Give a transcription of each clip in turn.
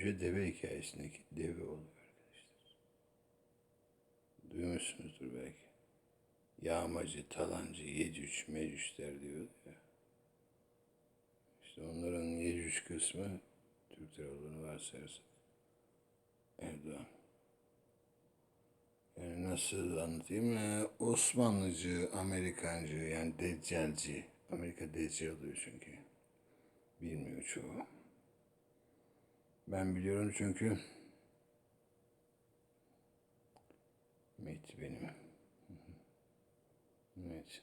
Yüce Deve hikayesindeki deve oluyor arkadaşlar. Duymuşsunuzdur belki. Yağmacı, talancı, yecüc, mecücler diyor ya. İşte onların yecüc kısmı Türkler olduğunu varsayarsak Erdoğan. Yani nasıl anlatayım? Ee, Osmanlıcı, Amerikancı yani Deccalci. Amerika Deccal oluyor çünkü. Bilmiyor çoğu. Ben biliyorum çünkü Mehdi benim. Evet.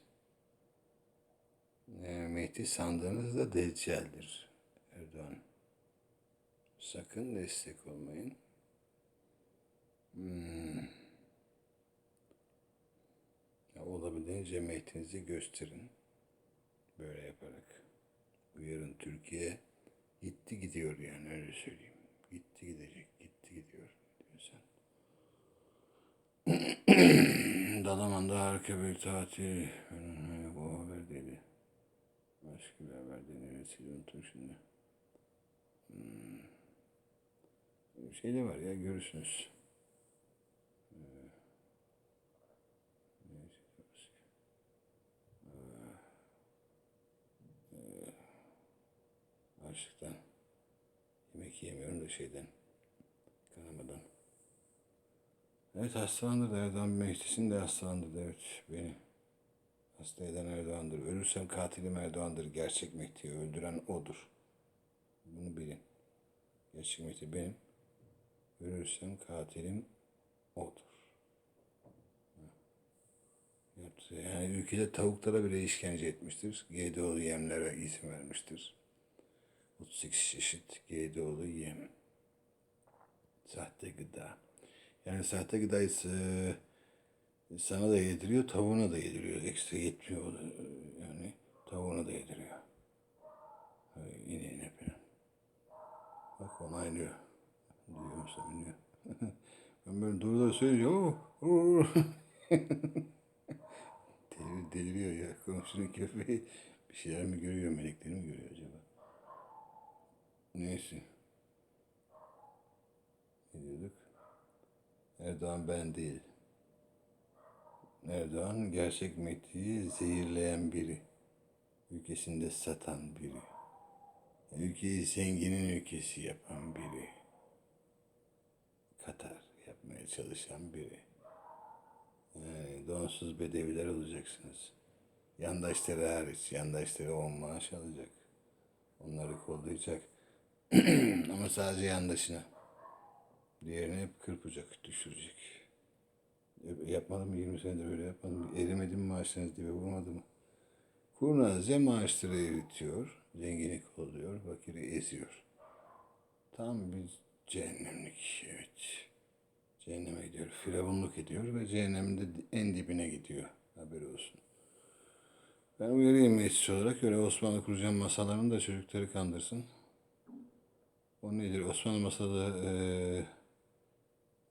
Ee, Mehdi sandığınız da Deccal'dir Erdoğan. Sakın destek olmayın. Hmm. Ya olabildiğince Mehdi'nizi gösterin. Böyle yaparak. Bu Türkiye gitti gidiyor yani öyle söyleyeyim. Gitti gidecek, gitti gidiyor diyorsan. Dalaman'da harika bir tatil. Hmm, Bu haber değildi. Başka bir haber değil. Neresiydi unuttum şimdi. Hmm. Bir şey de var ya görürsünüz. Ee. Açlıktan. Yemek yemiyorum da şeyden. Kanamadan. Evet hastalandırdı Erdoğan Meclisi'ni de hastalandırdı evet beni. Hasta eden Erdoğan'dır. Ölürsem katilim Erdoğan'dır. Gerçek Mehdi'yi öldüren odur. Bunu bilin. Gerçek Mehdi benim. Ölürsem katilim odur. Yaptı. Yani ülkede tavuklara bile işkence etmiştir. GDO'lu yemlere izin vermiştir. 38 çeşit GDO'lu yem. Sahte gıda. Yani sahte gıdayı e, sana da yediriyor, tavuğuna da yediriyor. Ekstra yetmiyor. o e, Yani tavuğuna da yediriyor. İneğine falan. Bak onaylıyor. Duyuyor musun bilmiyorum. ben böyle doğru doğru söyleyince. Delir, deliriyor ya. Komşunun köpeği bir şeyler mi görüyor, melekleri mi görüyor acaba? Neyse. Ne diyorduk? Erdoğan ben değil. Erdoğan gerçek Mehdi'yi zehirleyen biri. Ülkesinde satan biri. Ülkeyi zenginin ülkesi yapan biri. Katar yapmaya çalışan biri. Yani donsuz bedeviler olacaksınız. Yandaşları hariç, yandaşları on maaş alacak. Onları kollayacak. Ama sadece yandaşına. Diğerini hep kırpacak, düşürecek. Yapmadım mı 20 senedir öyle yapmadım. Erimedi mi maaşlarınız dibe vurmadı mı? Kurnazca maaşları eritiyor, zengini kolluyor, fakiri eziyor. Tam bir cehennemlik, evet. Cehenneme gidiyor, firavunluk ediyor ve cehennemde en dibine gidiyor. Haberi olsun. Ben uyarayım meclis olarak öyle Osmanlı kuracağım masalarını da çocukları kandırsın. O nedir? Osmanlı masada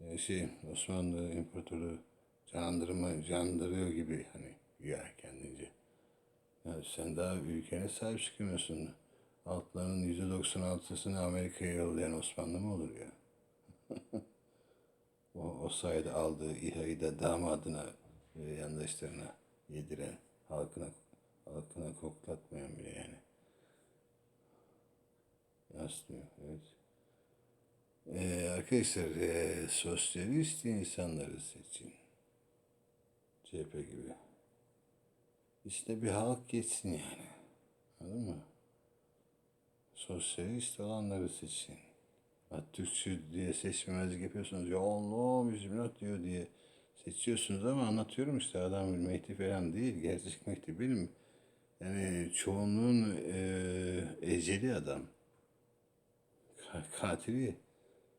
e, şey Osmanlı İmparatorluğu canlandırma canlandırıyor gibi hani ya kendince. Ya sen daha ülkene sahip çıkmıyorsun. Altlarının yüzde 96'sını Amerika'ya yollayan Osmanlı mı olur ya? o, o sayede aldığı İHA'yı da damadına ve yandaşlarına yediren, halkına halkına koklatmayan bile yani. Yaslıyor, evet. Ee, arkadaşlar ee, sosyalist insanları seçin. CHP gibi. İşte bir halk geçsin yani. Anladın mı? Sosyalist olanları seçin. Atatürkçü diye seçmemezlik yapıyorsunuz. Ya Allah bismillah diyor diye seçiyorsunuz ama anlatıyorum işte adam Mehdi falan değil. Gerçek Mehdi benim. Yani çoğunluğun ee, eceli adam. Ka- Katili.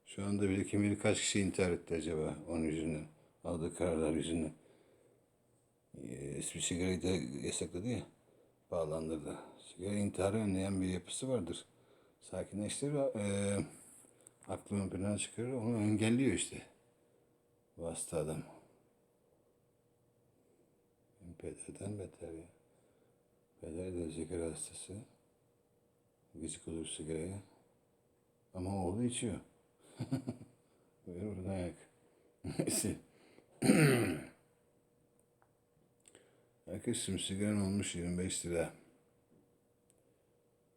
Şu anda bile kim bilir kaç kişi intihar etti acaba onun yüzünden. Aldığı kararlar yüzünden. Ee, bir sigarayı da yasakladı ya. Bağlandırdı. Sigara intiharı önleyen bir yapısı vardır. Sakinleştirir. E, aklını plana çıkarır. Onu engelliyor işte. Bu hasta adam. Pederden beter ya. Peder de sigara hastası. Gıcık olur sigaraya. Ama oğlu içiyor. Böyle buradan yak. Neyse. Arkadaşım sigaran olmuş 25 lira.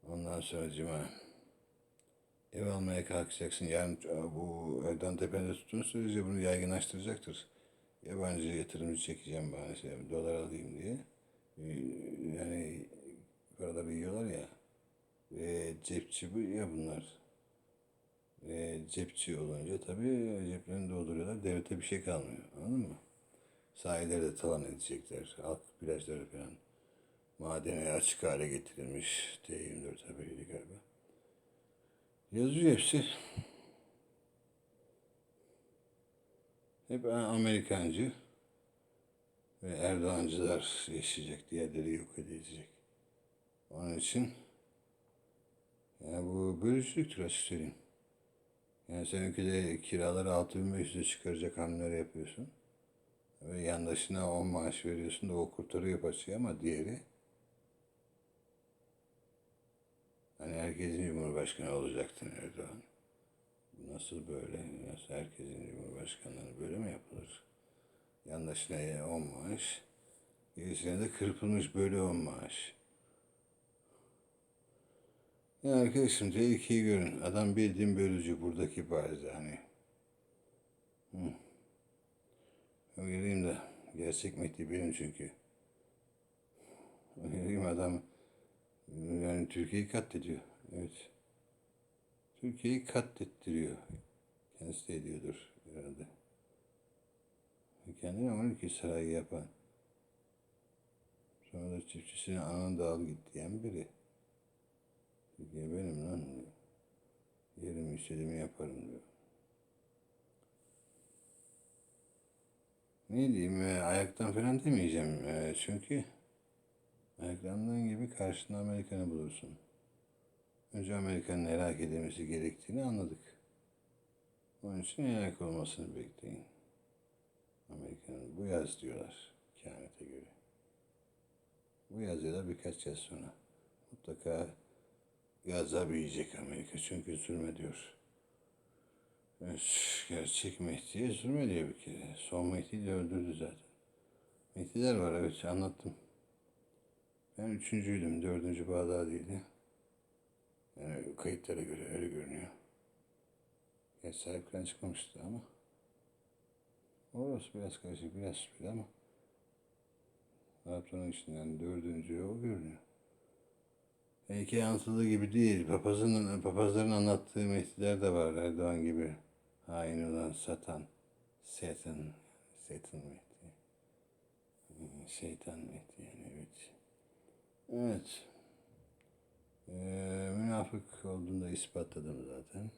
Ondan sonra cima. Ev almaya kalkacaksın. Yani bu Erdoğan Tepe'de tuttuğun sürece bunu yaygınlaştıracaktır. Yabancı yatırımcı çekeceğim bana şey, dolar alayım diye. Ee, Yani paraları yiyorlar ya. Ve cepçi bu ya bunlar. Cepçi olunca tabii ceplerini dolduruyorlar. Devlete bir şey kalmıyor. Anladın mı? Sahilleri de talan edecekler. Halk plajları falan. Madene açık hale getirilmiş. T24 haberiydi galiba. Yazıyor hepsi. Hep Amerikancı ve Erdoğancılar yaşayacak, diğerleri yok edilecek. Onun için yani bu bölücülüktür açık söyleyeyim. Yani sen ülkede kiraları 6500'e çıkaracak hamleler yapıyorsun. Ve yandaşına 10 maaş veriyorsun da o kurtarıyor paçayı ama diğeri hani herkesin cumhurbaşkanı olacaktın Erdoğan. Bu Nasıl böyle? Nasıl herkesin cumhurbaşkanlığı böyle mi yapılır? Yandaşına 10 maaş, gerisine de kırpılmış böyle 10 maaş. Ya arkadaşım tehlikeyi görün. Adam bildiğin bölücü buradaki bariz hani. Hı. Uyarayım da gerçek Mehdi benim çünkü. Uyarayım adam yani Türkiye'yi katlediyor. Evet. Türkiye'yi katlettiriyor. Kendisi de ediyordur herhalde. Kendine 12 sarayı yapan. Sonra da çiftçisine anan da al git diyen biri. Benim lan. Yerim istediğimi yaparım diyor. Ne diyeyim, e, ayaktan falan demeyeceğim. E, çünkü ayaklandığın gibi karşında Amerikan'ı bulursun. Önce Amerika'nın helak edilmesi gerektiğini anladık. Onun için helak olmasını bekleyin. Amerika'nın bu yaz diyorlar kehanete göre. Bu yaz ya da birkaç yaz sonra mutlaka gazap yiyecek Amerika çünkü zulmediyor. Evet, gerçek Mehdi'ye zulmediyor bir kere. Son Mehdi'yi de öldürdü zaten. Mehdi'ler var evet anlattım. Ben üçüncüydüm, dördüncü Bağdadi'ydi. Yani kayıtlara göre öyle görünüyor. Geç sahipten çıkmamıştı ama. Orası biraz karışık, biraz şüpheli ama. Arapların içinden dördüncü o görünüyor. Belki anlatıldığı gibi değil. Papazın, papazların anlattığı Mehdiler de var Erdoğan gibi. Hain olan satan, Satan, Satan Mehdi. Şeytan Mehdi yani evet. Evet. Ee, münafık olduğunu da ispatladım zaten.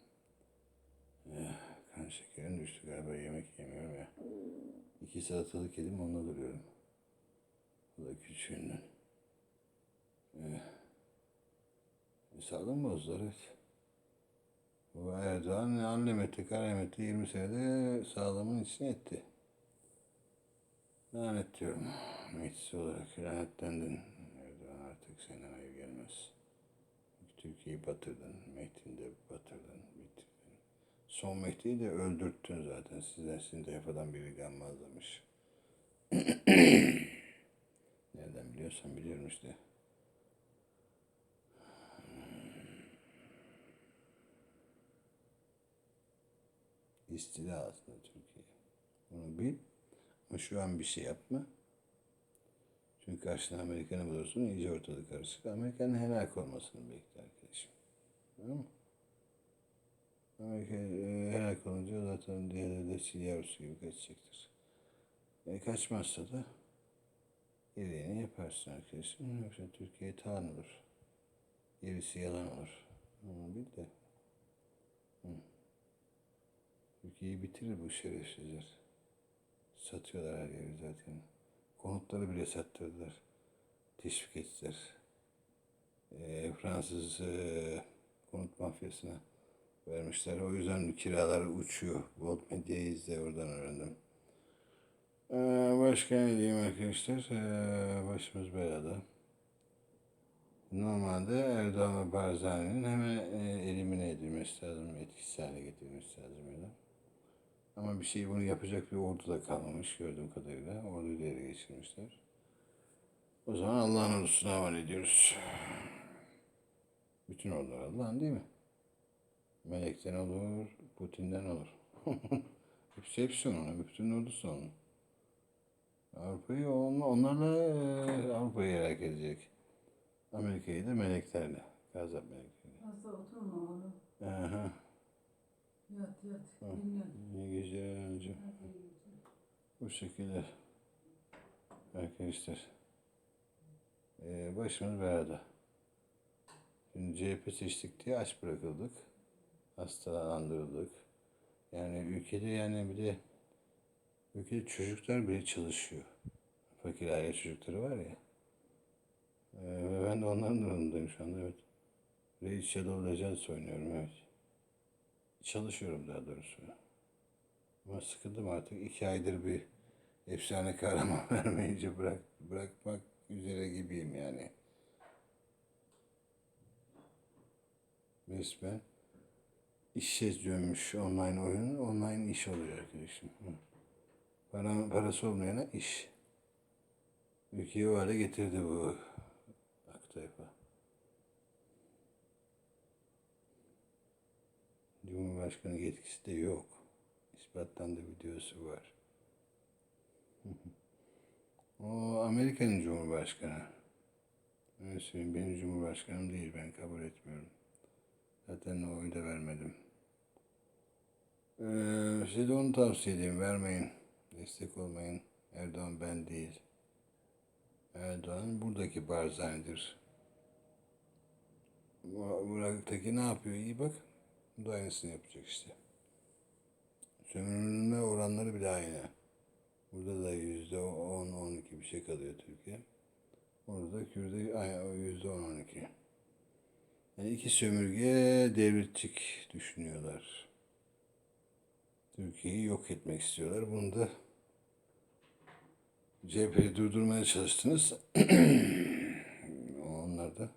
Ee, kan şekerim düştü galiba yemek yemiyorum ya. İki salatalık yedim onunla duruyorum. Bu da küçüğünden. Ee, sağlığım bozdu evet. Bu Erdoğan allemeti karameti 20 senede sağlığımın içine etti. Lanet diyorum. Meclis olarak lanetlendin. Erdoğan artık senden hayır gelmez. Türkiye'yi batırdın. Mehdi'ni de batırdın. Bitirdin. Son Mehdi'yi de öldürttün zaten. Sizden sizin tayfadan biri gammazlamış. Nereden biliyorsan biliyorum işte. İstila aslında Türkiye. Bunu bil. Ama şu an bir şey yapma. Çünkü karşına Amerikan'ı bulursun iyice ortalık karışık. Amerika'nın helak olmasını bekle arkadaşım. Tamam mı? Amerika e, helak olunca zaten diğerleri de çil yavrusu gibi kaçacaktır. E, kaçmazsa da gereğini yaparsın arkadaşım. Yoksa Türkiye taan olur. Gerisi yalan olur. Onu bil de. Hı. Türkiye'yi bitirir bu şerefsizler. Satıyorlar her yeri zaten. Konutları bile sattırdılar. Teşvik ettiler. E, Fransız e, konut mafyasına vermişler. O yüzden kiralar uçuyor. World Medya'yı izle oradan öğrendim. E, başka ne diyeyim arkadaşlar? E, başımız belada. Normalde Erdoğan ve Barzani'nin hemen e, elimine edilmesi lazım, etkisiz hale getirilmesi lazım. Yani. Ama bir şey bunu yapacak bir ordu da kalmamış gördüğüm kadarıyla. Orduyu da ele geçirmişler. O zaman Allah'ın ordusuna havale ediyoruz. Bütün ordular Allah'ın değil mi? Melekten olur, Putin'den olur. hepsi hepsi onun, bütün ordusu onun. Avrupa'yı on- onlarla e, Avrupa'yı helak edecek. Amerika'yı da meleklerle. Gazap melekleri. Fazla oturma oğlum. Aha. Yat yat. Dinlen. İyi geceler. Hadi. Bu şekilde. Arkadaşlar. Ee, başımız belada. Şimdi CHP seçtik diye aç bırakıldık. Hastalandırıldık. Yani ülkede yani bir de ülkede çocuklar bile çalışıyor. Fakir aile çocukları var ya. Ee, ben de onların durumundayım şu anda evet. Reis Shadow Legends oynuyorum evet. Çalışıyorum daha doğrusu. Ama sıkıldım artık. iki aydır bir efsane kahraman vermeyince bırak, bırakmak üzere gibiyim yani. Resmen işe dönmüş online oyun, online iş oluyor arkadaşım. Para, parası olmayana iş. Ülkeyi o hale getirdi bu Aktayfa. Cumhurbaşkanı yetkisi de yok. İspatlandı videosu var. o Amerika'nın Cumhurbaşkanı. Öyle söyleyeyim, benim Cumhurbaşkanım değil, ben kabul etmiyorum. Zaten oy da vermedim. Ee, size de onu tavsiye edeyim, vermeyin. Destek olmayın. Erdoğan ben değil. Erdoğan buradaki Barzani'dir. Bu- Buradaki ne yapıyor? İyi bak. Bu da aynısını yapacak işte. Sömürülme oranları bile aynı. Burada da yüzde on, on iki bir şey kalıyor Türkiye. Orada da Kürt'e yüzde on, on iki. Yani iki sömürge devletçik düşünüyorlar. Türkiye'yi yok etmek istiyorlar. Bunu da CHP'yi durdurmaya çalıştınız. Onlar da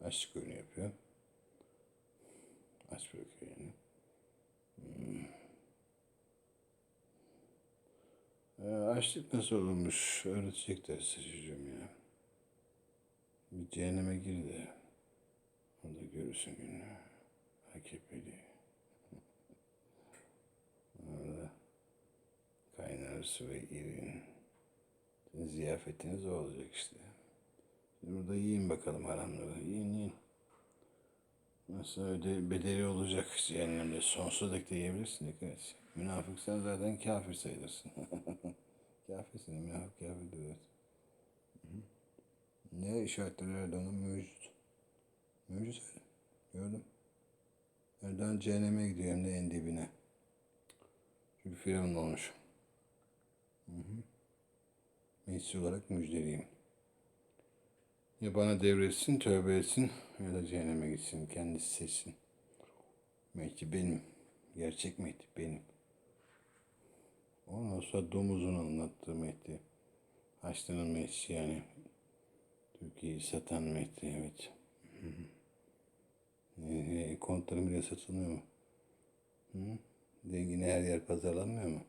açlık oyunu yapıyor. Aç bırakıyor yani. Ee, açlık nasıl olurmuş öğretecekler size çocuğum ya. Bir cehenneme gir de orada görürsün günü. AKP'li. Orada kaynar su ve irin. Ziyafetiniz olacak işte. Şimdi burada yiyin bakalım haramları. Yiyin yiyin. Nasıl öde bedeli olacak cehennemde. Sonsuza dek de yiyebilirsin. Dikkat et. Münafıksan zaten kafir sayılırsın. Kafirsin. Münafık kafirdir evet. Ne işaretleri Erdoğan'ın mevcut. Mevcut öyle. Gördüm. Erdoğan cehenneme gidiyor hem de en dibine. Çünkü Firavun olmuş. Hı hı. Meclis olarak müjdeleyeyim. Ya bana devretsin, tövbe etsin ya da cehenneme gitsin. Kendisi seçsin. Mehdi benim. Gerçek Mehdi benim. Ondan sonra domuzun anlattığı Mehdi. Haçlı'nın Mehdi yani. Türkiye'yi satan Mehdi evet. Hı. E, kontların bile satılmıyor mu? Hı? Dengine her yer pazarlanmıyor mu?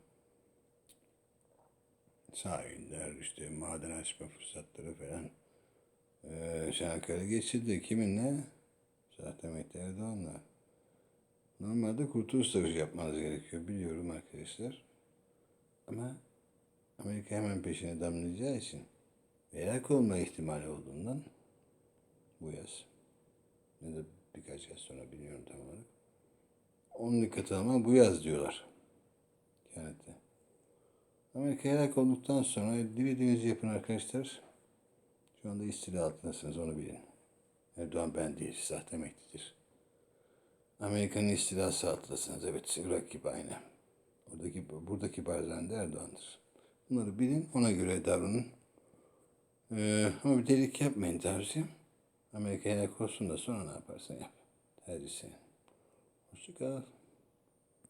Sahiller işte maden açma fırsatları falan. Ee, Çanakkale geçildi. Kiminle? Zaten Mehdi Erdoğan'la. Normalde kurtuluş savaşı yapmanız gerekiyor. Biliyorum arkadaşlar. Ama Amerika hemen peşine damlayacağı için helak olma ihtimali olduğundan bu yaz ya da birkaç yaz sonra bilmiyorum tam olarak. Onun dikkate alma bu yaz diyorlar. Kenette. Amerika helak olduktan sonra dilediğinizi yapın arkadaşlar. Şu anda istila altındasınız onu bilin. Erdoğan ben değil, sahte Mehdi'dir. Amerika'nın istilası altındasınız. Evet, Irak gibi aynı. Oradaki, buradaki bazen de Erdoğan'dır. Bunları bilin, ona göre davranın. Ee, ama bir delik yapmayın tavsiyem. Amerika'ya helak olsun da sonra ne yaparsan yap. Tercih senin. Hoşçakal.